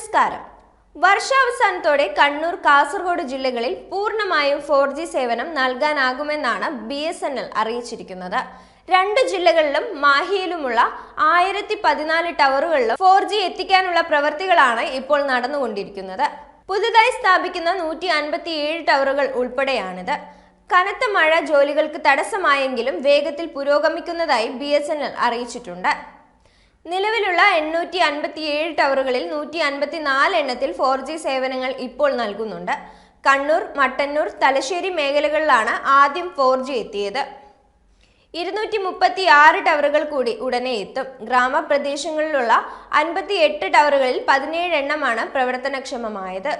നമസ്കാരം. വർഷാവസാനത്തോടെ കണ്ണൂർ കാസർഗോഡ് ജില്ലകളിൽ പൂർണമായും ഫോർ ജി സേവനം നൽകാനാകുമെന്നാണ് ബി എസ് എൻ എൽ അറിയിച്ചിരിക്കുന്നത്. രണ്ട് ജില്ലകളിലും മാഹിയിലുമുള്ള ആയിരത്തി പതിനാല് ടവറുകളിലും ഫോർ ജി എത്തിക്കാനുള്ള പ്രവൃത്തികളാണ് ഇപ്പോൾ നടന്നുകൊണ്ടിരിക്കുന്നത്. പുതുതായി സ്ഥാപിക്കുന്ന നൂറ്റി അൻപത്തി ഏഴ് ടവറുകൾ ഉൾപ്പെടെയാണിത്. കനത്ത മഴ ജോലികൾക്ക് തടസ്സമായെങ്കിലും വേഗത്തിൽ പുരോഗമിക്കുന്നതായി ബി അറിയിച്ചിട്ടുണ്ട്. നിലവിലുള്ള എണ്ണൂറ്റി അൻപത്തി ഏഴ് ടവറുകളിൽ നൂറ്റി അൻപത്തി നാല് എണ്ണത്തിൽ ഫോർ ജി സേവനങ്ങൾ ഇപ്പോൾ നൽകുന്നുണ്ട്. കണ്ണൂർ മട്ടന്നൂർ തലശ്ശേരി മേഖലകളിലാണ് ആദ്യം ഫോർ ജി എത്തിയത്. ഇരുന്നൂറ്റി മുപ്പത്തി ആറ് ടവറുകൾ കൂടി ഉടനെ എത്തും. ഗ്രാമപ്രദേശങ്ങളിലുള്ള അൻപത്തി എട്ട് ടവറുകളിൽ പതിനേഴ് എണ്ണമാണ് പ്രവർത്തനക്ഷമമായത്.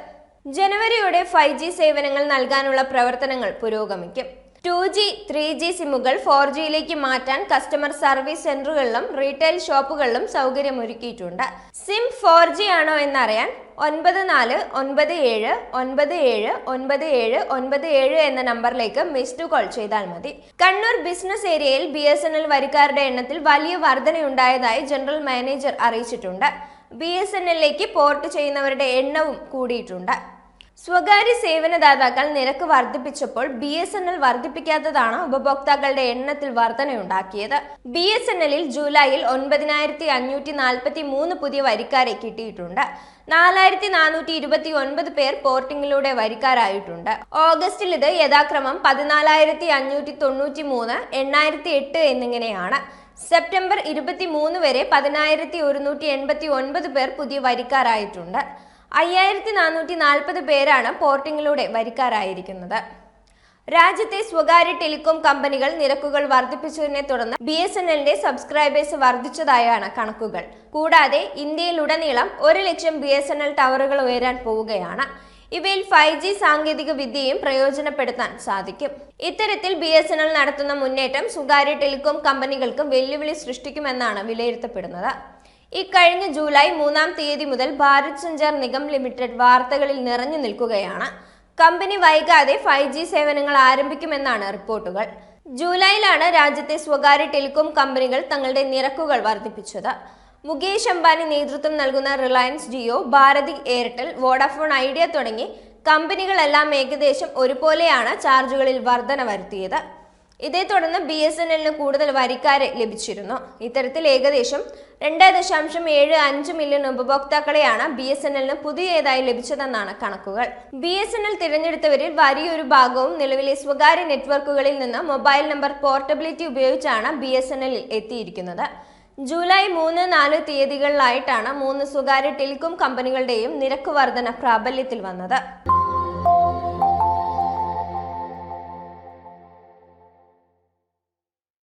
ജനുവരിയോടെ ഫൈവ് ജി സേവനങ്ങൾ നൽകാനുള്ള പ്രവർത്തനങ്ങൾ പുരോഗമിക്കും. ടു ജി ത്രീ ജി സിമ്മുകൾ ഫോർ ജിയിലേക്ക് മാറ്റാൻ കസ്റ്റമർ സർവീസ് സെന്ററുകളിലും റീറ്റെയിൽ ഷോപ്പുകളിലും സൗകര്യമൊരുക്കിയിട്ടുണ്ട്. സിം ഫോർ ജി ആണോ എന്നറിയാൻ ഒൻപത് നാല് ഒൻപത് ഏഴ് ഒൻപത് ഏഴ് ഒൻപത് ഏഴ് ഒൻപത് ഏഴ് എന്ന നമ്പറിലേക്ക് മിസ്ഡ് കോൾ ചെയ്താൽ മതി. കണ്ണൂർ ബിസിനസ് ഏരിയയിൽ ബി എസ് എൻ എൽ വരിക്കാരുടെ എണ്ണത്തിൽ വലിയ വർധനയുണ്ടായതായി ജനറൽ മാനേജർ അറിയിച്ചിട്ടുണ്ട്. ബി എസ് എൻ എല്ലിലേക്ക് പോർട്ട് ചെയ്യുന്നവരുടെ എണ്ണവും കൂടിയിട്ടുണ്ട്. സ്വകാര്യ സേവനദാതാക്കൾ നിരക്ക് വർദ്ധിപ്പിച്ചപ്പോൾ ബി എസ് എൻ എൽ വർദ്ധിപ്പിക്കാത്തതാണ് ഉപഭോക്താക്കളുടെ എണ്ണത്തിൽ വർധനയുണ്ടാക്കിയത്. ബി എസ് എൻ എല്ലിൽ ജൂലൈയിൽ ഒൻപതിനായിരത്തി അഞ്ഞൂറ്റി നാൽപ്പത്തി മൂന്ന് പുതിയ വരിക്കാരെ കിട്ടിയിട്ടുണ്ട്. നാലായിരത്തി നാനൂറ്റി ഇരുപത്തി ഒൻപത് പേർ പോർട്ടിങ്ങിലൂടെ വരിക്കാരായിട്ടുണ്ട്. ഓഗസ്റ്റിൽ ഇത് യഥാക്രമം പതിനാലായിരത്തി അഞ്ഞൂറ്റി തൊണ്ണൂറ്റി മൂന്ന് എണ്ണായിരത്തി എട്ട് എന്നിങ്ങനെയാണ്. സെപ്റ്റംബർ ഇരുപത്തി മൂന്ന് വരെ പതിനായിരത്തി ഒരുന്നൂറ്റി എൺപത്തി ഒൻപത് പേർ പുതിയ വരിക്കാരായിട്ടുണ്ട്. അയ്യായിരത്തി നാനൂറ്റി നാൽപ്പത് പേരാണ് പോർട്ടിങ്ങിലൂടെ വരിക്കാരായിരിക്കുന്നത്. രാജ്യത്തെ സ്വകാര്യ ടെലികോം കമ്പനികൾ നിരക്കുകൾ വർദ്ധിപ്പിച്ചതിനെ തുടർന്ന് ബി എസ് എൻ എല്ലിന്റെ സബ്സ്ക്രൈബേഴ്സ് വർദ്ധിച്ചതായാണ് കണക്കുകൾ. കൂടാതെ ഇന്ത്യയിലുടനീളം ഒരു ലക്ഷം ബി എസ് എൻ എൽ ടവറുകൾ ഉയരാൻ പോവുകയാണ്. ഇവയിൽ ഫൈവ് ജി സാങ്കേതിക വിദ്യയും പ്രയോജനപ്പെടുത്താൻ സാധിക്കും. ഇത്തരത്തിൽ ബി എസ് എൻ എൽ നടത്തുന്ന മുന്നേറ്റം സ്വകാര്യ ടെലികോം കമ്പനികൾക്ക് വെല്ലുവിളി സൃഷ്ടിക്കുമെന്നാണ് വിലയിരുത്തപ്പെടുന്നത്. ഇക്കഴിഞ്ഞ ജൂലൈ മൂന്നാം തീയതി മുതൽ ഭാരത് സഞ്ചാർ നിഗം ലിമിറ്റഡ് വാർത്തകളിൽ നിറഞ്ഞു നിൽക്കുകയാണ്. കമ്പനി വൈകാതെ ഫൈവ് ജി സേവനങ്ങൾ ആരംഭിക്കുമെന്നാണ് റിപ്പോർട്ടുകൾ. ജൂലൈയിലാണ് രാജ്യത്തെ സ്വകാര്യ ടെലികോം കമ്പനികൾ തങ്ങളുടെ നിരക്കുകൾ വർദ്ധിപ്പിച്ചത്. മുകേഷ് അംബാനി നേതൃത്വം നൽകുന്ന Reliance Jio Bharti Airtel Vodafone Idea തുടങ്ങി കമ്പനികളെല്ലാം ഏകദേശം ഒരുപോലെയാണ് ചാർജുകളിൽ വർധന വരുത്തിയത് ഇതേ തുടർന്ന് ബി എസ് എൻ എല്ലിന് കൂടുതൽ വരിക്കാരെ ലഭിച്ചിരുന്നു. ഇത്തരത്തിൽ ഏകദേശം രണ്ട് ദശാംശം ഏഴ് അഞ്ച് മില്യൺ ഉപഭോക്താക്കളെയാണ് ബി എസ് എൻ എല്ലിന് പുതിയതായി ലഭിച്ചതെന്നാണ് കണക്കുകൾ. ബി എസ് എൻ എൽ തിരഞ്ഞെടുത്തവരിൽ വലിയൊരു ഭാഗവും നിലവിലെ സ്വകാര്യ നെറ്റ്വർക്കുകളിൽ നിന്ന് മൊബൈൽ നമ്പർ പോർട്ടബിലിറ്റി ഉപയോഗിച്ചാണ് ബി എസ് എൻ എല്ലിൽ എത്തിയിരിക്കുന്നത്. ജൂലൈ മൂന്ന് നാല് തീയതികളിലായിട്ടാണ് മൂന്ന് സ്വകാര്യ ടെലികോം കമ്പനികളുടെയും നിരക്ക് വർധന പ്രാബല്യത്തിൽ വന്നത്.